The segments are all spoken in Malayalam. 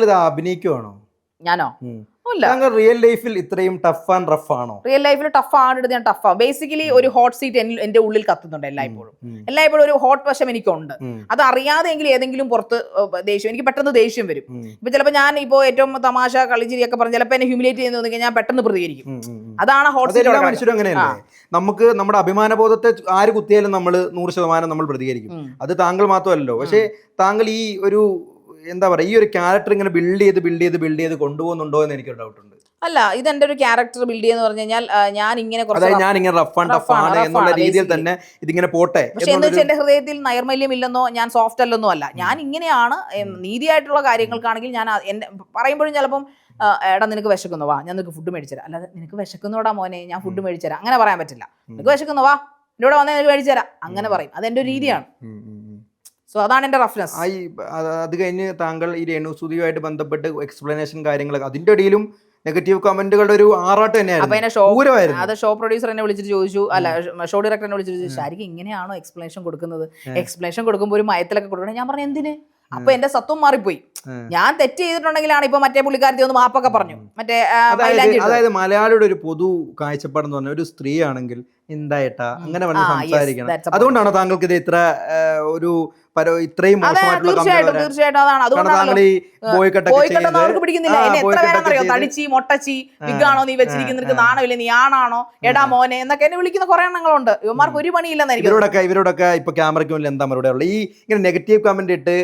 താങ്കൾ ഇത് അഭിനയിക്കുവാണോ? ഞാനോ? താങ്കൾ റിയൽ ലൈഫിൽ ഇത്രയും ടഫ് ആൻഡ് റഫ് ആണോ? റിയൽ ലൈഫിൽ ടഫ് ആണ് ഞാൻ ടഫ് ആണ് ബേസിക്കലി ഒരു ഹോട്ട് സീറ്റ് എന്റെ ഉള്ളിൽ കത്തുന്നുണ്ട് എല്ലായ്പ്പോഴും. എല്ലായ്പ്പോഴും ഒരു ഹോട്ട് വശം എനിക്കുണ്ട്. അത് അറിയാതെങ്കിലും ഏതെങ്കിലും പുറത്ത് ദേഷ്യം എനിക്ക് പെട്ടെന്ന് ദേഷ്യം വരും. ഇപ്പൊ ചിലപ്പോൾ ഞാൻ ഇപ്പോൾ ഏറ്റവും തമാശ കളിച്ചിരിയൊക്കെ പറഞ്ഞു ചിലപ്പോൾ എന്നെ ഹ്യൂമിലേറ്റ് ചെയ്യുന്ന ഞാൻ പെട്ടെന്ന് പ്രതികരിക്കും. അതാണ് ഹോട്ട് സീറ്റ് മനുഷ്യരും അങ്ങനെയല്ലേ? നമുക്ക് നമ്മുടെ അഭിമാനബോധത്തെ ആര് കുത്തിയാലും നമ്മൾ നൂറ് ശതമാനം നമ്മൾ പ്രതികരിക്കും. അത് താങ്കൾ മാത്രമല്ലല്ലോ. പക്ഷേ താങ്കൾ ഈ ഒരു എന്താ പറയുക ഈ ഒരു ക്യാരക്ടർ ഇങ്ങനെ ബിൽഡ് ചെയ്ത് ബിൽഡ് ചെയ്ത് ബിൽഡ് ചെയ്ത് കൊണ്ടുപോകുന്നുണ്ടോ എന്ന് എനിക്ക് ഡൗട്ട് ഉണ്ട്. അല്ല ഇത് എന്റെ ഒരു ക്യാരക്ടർ ബിൽഡ് ചെയ്യുന്ന പറഞ്ഞു കഴിഞ്ഞാൽ ഞാൻ ഇങ്ങനെ കുറച്ച് അതായത് ഞാൻ ഇങ്ങനെ റഫ് ആൻഡ് ടഫ് ആണ്, എന്നുള്ള രീതിയിൽ തന്നെ ഇതിങ്ങനെ പോട്ടെ പക്ഷെ എന്ന് വെച്ചാൽ എന്റെ ഹൃദയത്തിൽ നൈർമല്യം ഇല്ലെന്നോ ഞാൻ സോഫ്റ്റ് അല്ലെന്നോ അല്ല. ഞാൻ ഇങ്ങനെയാണ് നീതിയായിട്ടുള്ള കാര്യങ്ങൾക്കാണെങ്കിൽ ഞാൻ എന്റെ പറയുമ്പോഴും ചിലപ്പം എടാ നിനക്ക് വിശക്കുന്നു വാ ഞാൻ നിനക്ക് ഫുഡ് മേടിച്ചു തരാം. അല്ലാതെ നിനക്ക് വിശക്കുന്നോടാ മോനെ ഞാൻ ഫുഡ് മേടിച്ചു തരാം. അങ്ങനെ പറയാൻ പറ്റില്ല. നിനക്ക് വിശക്കുന്നു വാ എന്നോട് വന്നാൽ നിനക്ക് മേടിച്ചു തരാം. അങ്ങനെ പറയും. അതെന്റെ ഒരു രീതിയാണ്. സോ അതാണ് എന്റെ റഫ്നെസ് ഈ അത് കഴിഞ്ഞ് താങ്കൾ ഈ രേണുസുതിയുമായിട്ട് ബന്ധപ്പെട്ട് എക്സ്പ്ലനേഷൻ കാര്യങ്ങളൊക്കെ അതിന്റെ ഇടയിലും നെഗറ്റീവ് കമന്റുകളുടെ ഒരു ആറാട്ട് തന്നെയാണ് തന്നെയായിരുന്നു അത് ഷോ പ്രൊഡ്യൂസർ എന്നെ വിളിച്ചിട്ട് ചോദിച്ചു. അല്ല ഷോ ഡയറക്ടർ എന്നെ വിളിച്ചിട്ട് ചോദിച്ചു. ശരിക്കും ഇങ്ങനെയാണോ എക്സ്പ്ലനേഷൻ കൊടുക്കുന്നത്? എക്സ്പ്ലനേഷൻ കൊടുക്കുമ്പോൾ ഒരു മയത്തിലൊക്കെ കൊടുക്കണം. ഞാൻ പറഞ്ഞു എന്തിന്? അപ്പൊ എന്റെ സത്വം മാറിപ്പോയി. ഞാൻ തെറ്റ് ചെയ്തിട്ടുണ്ടെങ്കിലാണ് ഇപ്പൊ മറ്റേ പുള്ളിക്കാരത്തി ഒന്ന് മാപ്പൊക്കെ പറഞ്ഞു. മറ്റേ അതായത് മലയാളിയുടെ ഒരു പൊതു കാഴ്ചപ്പാടെന്ന് പറഞ്ഞാൽ ഒരു സ്ത്രീ ആണെങ്കിൽ എന്തായിട്ടാ അങ്ങനെ സംസാരിക്കണം. അതുകൊണ്ടാണോ താങ്കൾക്ക് ഇത് ഇത്ര ഒരു ഇത്രയും അതെ മോശമായിട്ടുള്ള തീർച്ചയായിട്ടും തീർച്ചയായിട്ടും. അതാണ്. അതുകൊണ്ടാണ് അവർക്ക് പിടിക്കുന്നില്ല. ആ, എന്നെ എത്ര പേരാണെന്നറിയോ തടിച്ചി മൊട്ടച്ചി നീ വെച്ചിരിക്കുന്ന നിനക്ക് നാണമില്ല? നീ ആണാണോ? എടാ മോനെ എന്നൊക്കെ എന്നെ വിളിക്കുന്ന കുറെ എണ്ണങ്ങളുണ്ട്. ഇവന്മാർക്ക് ഒരു പണിയില്ലെന്നായിരിക്കും. ഇവരോടൊക്കെ ഇവരോടൊക്കെ ഇപ്പൊ ക്യാമറയ്ക്ക് മുന്നിൽ എന്താ മറുപടി ഈ ഇങ്ങനെ നെഗറ്റീവ് കമന്റ് ഇട്ട്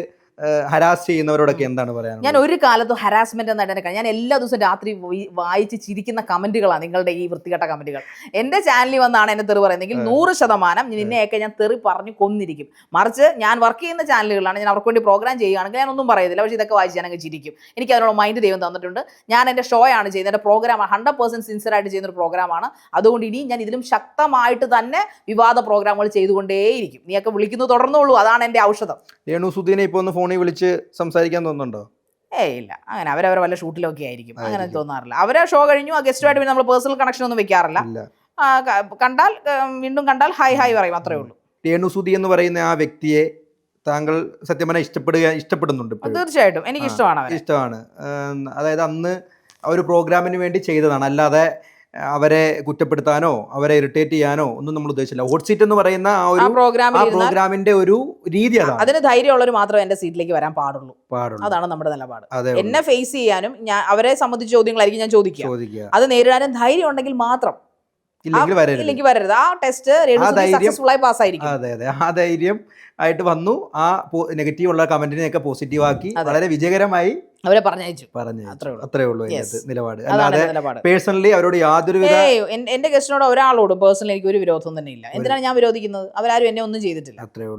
ഹരാസ് ചെയ്യുന്നവരോടൊക്കെ എന്താണ് ഞാൻ ഒരു കാലത്തും ഹരാസ്മെന്റ് എന്നായിട്ട് എന്നെ ഞാൻ എല്ലാ ദിവസവും രാത്രി വായിച്ച് ചിരിക്കുന്ന കമന്റുകളാണ് നിങ്ങളുടെ ഈ വൃത്തികെട്ട കമന്റുകൾ. എന്റെ ചാനലിൽ വന്നാണ് എന്നെ തെറി പറയുന്നതെങ്കിൽ നൂറ് ശതമാനം നിന്നെയൊക്കെ ഞാൻ തെറി പറഞ്ഞു കൊന്നിരിക്കും. മറിച്ച് ഞാൻ വർക്ക് ചെയ്യുന്ന ചാനലുകളാണ് ഞാൻ അവർക്ക് വേണ്ടി പ്രോഗ്രാം ചെയ്യുകയാണെങ്കിൽ ഞാൻ ഒന്നും പറയത്തില്ല. പക്ഷേ ഇതൊക്കെ വായിച്ച് ഞാനങ്ങ് ചിരിക്കും. എനിക്ക് അതിനുള്ള മൈൻഡ് ദൈവം തന്നിട്ടുണ്ട്. ഞാൻ എന്റെ ഷോ ആണ് ചെയ്യുന്നത്. എന്റെ പ്രോഗ്രാം ഹൺഡ്രഡ് പെർസെന്റ് സിൻസിയർ ആയിട്ട് ചെയ്യുന്ന ഒരു പ്രോഗ്രാമാണ് അതുകൊണ്ട് ഇനി ഞാൻ ഇതിലും ശക്തമായിട്ട് തന്നെ വിവാദ പ്രോഗ്രാമുകൾ ചെയ്തുകൊണ്ടേയിരിക്കും. നീയൊക്കെ വിളിക്കുന്നത് തുടർന്നുള്ളൂ. അതാണ് എന്റെ ഔഷധം. രേണു സുധീനെ ഒന്ന് ഫോണിൽ വിളിച്ച് സംസാരിക്കാൻ തോന്നുന്നുണ്ടോ? ഏയ് ഇല്ല. അങ്ങനെ അവരവരെ വല്ല ഷൂട്ടിലൊക്കെ ആയിരിക്കും. അങ്ങനെ തോന്നാറില്ല. അവരെ ഷോ കഴിഞ്ഞു ആ ഗസ്റ്റുമായിട്ട് പിന്നെ നമ്മൾ പേഴ്സണൽ കണക്ഷൻ ഒന്നും വെക്കാറില്ല. കണ്ടാൽ വീണ്ടും കണ്ടാൽ ഹൈ ഹൈ പറയും. അത്രേ ഉള്ളൂ. രേണു എന്ന് പറയുന്ന ആ വ്യക്തിയെ താങ്കൾ സത്യം പറഞ്ഞാൽ ഇഷ്ടപ്പെടുക ഇഷ്ടപ്പെടുന്നുണ്ട് തീർച്ചയായിട്ടും. എനിക്ക് ഇഷ്ടമാണ് ഇഷ്ടമാണ്. അതായത് അന്ന് ആ ഒരു പ്രോഗ്രാമിന് വേണ്ടി ചെയ്തതാണ്. അല്ലാതെ അവരെ കുറ്റപ്പെടുത്താനോ അവരെ ഇറിറ്റേറ്റ് ചെയ്യാനോ ഒന്നും നമ്മൾ ഉദ്ദേശിച്ചില്ല. ഹോട്ട് സീറ്റ് എന്ന് പറയുന്ന ആ ഒരു പ്രോഗ്രാമിന്റെ ഒരു രീതി അതാണ്. അതിന് ധൈര്യമുള്ളവർ മാത്രമേ എന്റെ സീറ്റിലേക്ക് വരാൻ പാടുള്ളൂ. പാടുള്ളൂ. അതാണ് നമ്മുടെ നിലപാട്. എന്നെ ഫേസ് ചെയ്യാനും ഞാൻ അവരെ സംബന്ധിച്ച ചോദ്യങ്ങളായിരിക്കും ഞാൻ ചോദിക്കുക. ചോദിക്കുക. അത് നേരിടാനും ധൈര്യം ഉണ്ടെങ്കിൽ മാത്രം. ഇല്ലെങ്കിൽ വരരുത്. ആ ടെസ്റ്റ് ധൈര്യം- സക്സസ്ഫുൾ ആയി പാസ്സായിരിക്കും. അതെ അതെ. ആ ധൈര്യം ആയിട്ട് വന്നു. ആ നെഗറ്റീവ് ഉള്ള കമന്റിനെയൊക്കെ പോസിറ്റീവ് ആക്കി. വളരെ വിജയകരമായി അവരെ പറഞ്ഞയച്ചു. പറഞ്ഞു അത്രേ ഉള്ളൂ. നിലപാട്. അല്ലാതെ പേഴ്സണലി അവരോട് യാതൊരു എന്റെ ഗസ്റ്റിനോട് ഒരാളോടും പേഴ്സണലി എനിക്ക് ഒരു വിരോധം തന്നെ ഇല്ല. എന്തിനാണ് ഞാൻ വിരോധിക്കുന്നത്? അവരാരും എന്നെ ഒന്നും ചെയ്തിട്ടില്ല. അത്രേ ഉള്ളൂ.